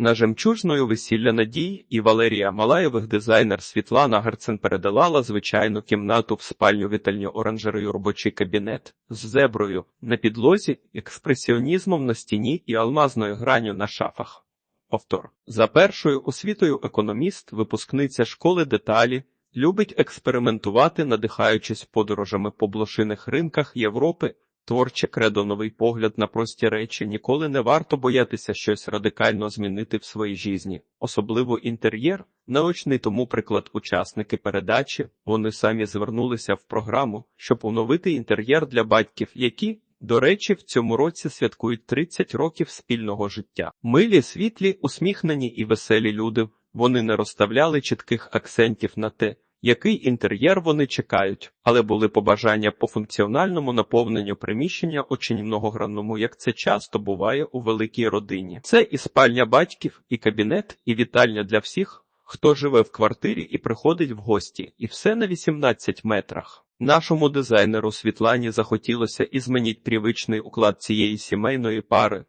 На жемчужною весілля Надії і Валерія Малаєвих дизайнер Світлана Герцен передала звичайну кімнату в спальню вітальню оранжерею робочий кабінет з зеброю на підлозі, експресіонізмом на стіні і алмазною гранню на шафах. Повтор. За першою освітою економіст, випускниця школи деталі, любить експериментувати, надихаючись подорожами по блошиних ринках Європи. Творче кредо новий погляд на прості речі ніколи не варто боятися щось радикально змінити в своїй житті, особливо інтер'єр. Наочний тому приклад учасники передачі. Вони самі звернулися в програму, щоб оновити інтер'єр для батьків, які, до речі, в цьому році святкують 30 років спільного життя. Милі, світлі, усміхнені і веселі люди. Вони не розставляли чітких акцентів на те, який інтер'єр вони чекають, але були побажання по функціональному наповненню приміщення очень многогранному, як це часто буває у великій родині. Це і спальня батьків, і кабінет, і вітальня для всіх, хто живе в квартирі і приходить в гості, і все на 18 метрах. Нашому дизайнеру Світлані захотілося і змінити привичний уклад цієї сімейної пари,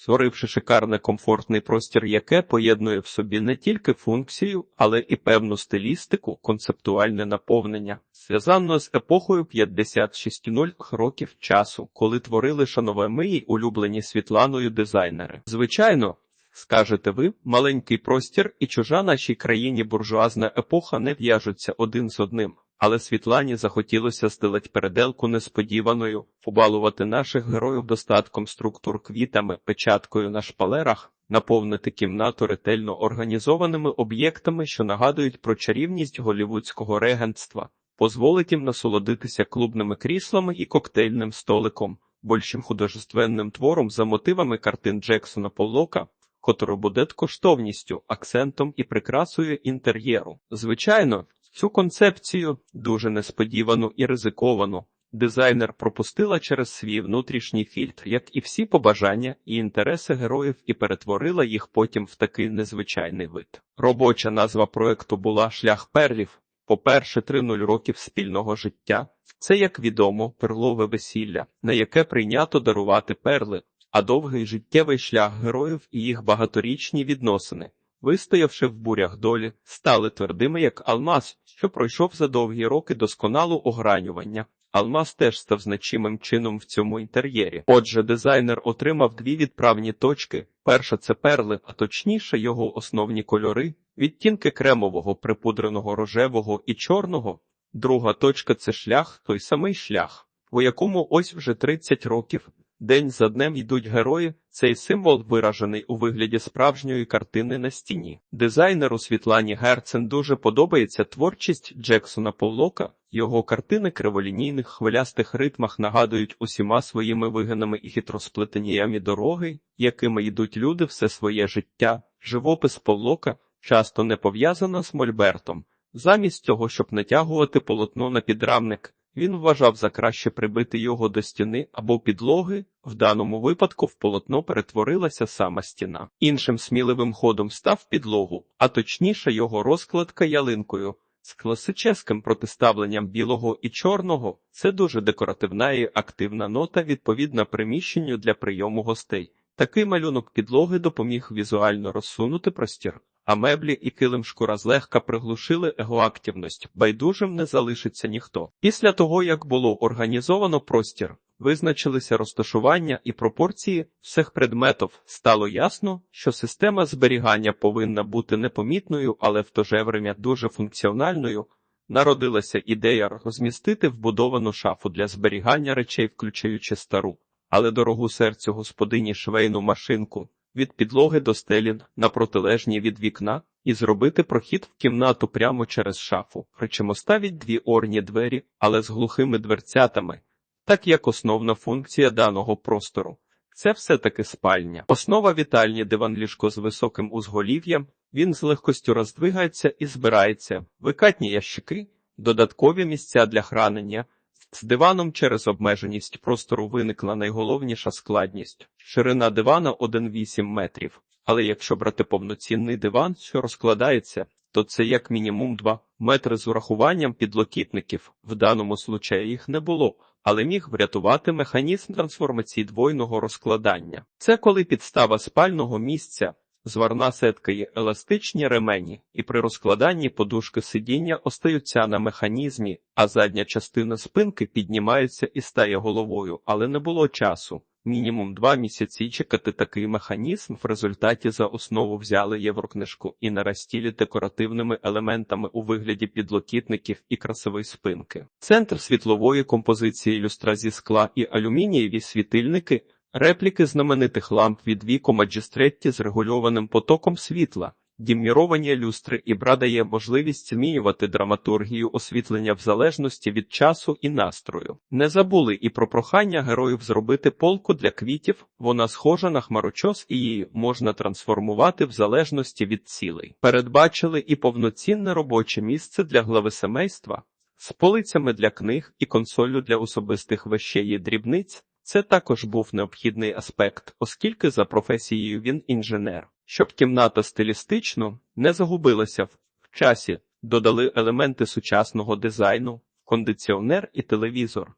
створивши шикарний комфортний простір, яке поєднує в собі не тільки функцію, але і певну стилістику, концептуальне наповнення, зв'язано з епохою 56 років часу, коли творили шановні улюблені Світланою дизайнери. Звичайно. Скажете ви, маленький простір і чужа нашій країні буржуазна епоха не в'яжуться один з одним. Але Світлані захотілося стелить переделку несподіваною, побалувати наших героїв достатком структур квітами, печаткою на шпалерах, наповнити кімнату ретельно організованими об'єктами, що нагадують про чарівність голівудського регентства, дозволить їм насолодитися клубними кріслами і коктейльним столиком, більшим художественним твором за мотивами картин Джексона Поллока, котрий буде коштовністю, акцентом і прикрасою інтер'єру. Звичайно, Цю концепцію, дуже несподівану і ризиковану, дизайнер пропустила через свій внутрішній фільтр, як і всі побажання і інтереси героїв, і перетворила їх потім в такий незвичайний вид. Робоча назва проекту була Шлях перлів. По-перше, 3-0 років спільного життя. Це, як відомо, перлове весілля, на яке прийнято дарувати перли, а довгий життєвий шлях героїв і їх багаторічні відносини вистоявши в бурях долі, стали твердими, як алмаз, що пройшов за довгі роки досконалу огранювання. Алмаз теж став значимим чином в цьому інтер'єрі. Отже, дизайнер отримав дві відправні точки: перша це перли, а точніше його основні кольори, відтінки кремового, припудреного рожевого і чорного. Друга точка це шлях, той самий шлях, у якому ось вже 30 років День за днем йдуть герої, цей символ виражений у вигляді справжньої картини на стіні. Дизайнеру Світлані Герцен дуже подобається творчість Джексона Поллока. Його картини криволінійних хвилястих ритмах нагадують усіма своїми вигинами і хитросплетеніями дороги, якими йдуть люди все своє життя. Живопис Поллока часто не пов'язано з Мольбертом. Замість того, щоб натягувати полотно на підрамник. Він вважав за краще прибити його до стіни або підлоги, в даному випадку в полотно перетворилася сама стіна. Іншим сміливим ходом став підлогу, а точніше його розкладка ялинкою. З класичним протиставленням білого і чорного це дуже декоративна і активна нота відповідна приміщенню для прийому гостей. Такий малюнок підлоги допоміг візуально розсунути простір а меблі і килим шкура злегка приглушили егоактивність, байдужим не залишиться ніхто. Після того, як було організовано простір, визначилися розташування і пропорції всіх предметів, стало ясно, що система зберігання повинна бути непомітною, але в то же время дуже функціональною. Народилася ідея розмістити вбудовану шафу для зберігання речей, включаючи стару, але дорогу серцю господині швейну машинку від підлоги до стелін на протилежній від вікна і зробити прохід в кімнату прямо через шафу, причому ставить дві орні двері, але з глухими дверцятами, так як основна функція даного простору. Це все-таки спальня. Основа вітальні диван ліжко з високим узголів'ям, він з легкостю роздвигається і збирається, викатні ящики, додаткові місця для хранення. З диваном через обмеженість простору виникла найголовніша складність. Ширина дивана 1,8 метрів. Але якщо брати повноцінний диван, що розкладається, то це як мінімум 2 метри з урахуванням підлокітників. В даному случаї їх не було, але міг врятувати механізм трансформації двойного розкладання. Це коли підстава спального місця Зварна сетка є еластичні ремені, і при розкладанні подушки сидіння остаються на механізмі, а задня частина спинки піднімається і стає головою, але не було часу. Мінімум два місяці чекати такий механізм. В результаті за основу взяли єврокнижку і наростілі декоративними елементами у вигляді підлокітників і красової спинки. Центр світлової композиції люстра зі скла і алюмінієві світильники. Репліки знаменитих ламп від віку Маджестретті з регульованим потоком світла, діміровані люстри і бра дає можливість змінювати драматургію освітлення в залежності від часу і настрою. Не забули і про прохання героїв зробити полку для квітів, вона схожа на хмарочос і її можна трансформувати в залежності від цілей. Передбачили і повноцінне робоче місце для глави семейства з полицями для книг і консолью для особистих вещей і дрібниць. Це також був необхідний аспект, оскільки за професією він інженер. Щоб кімната стилістично не загубилася в часі, додали елементи сучасного дизайну, кондиціонер і телевізор.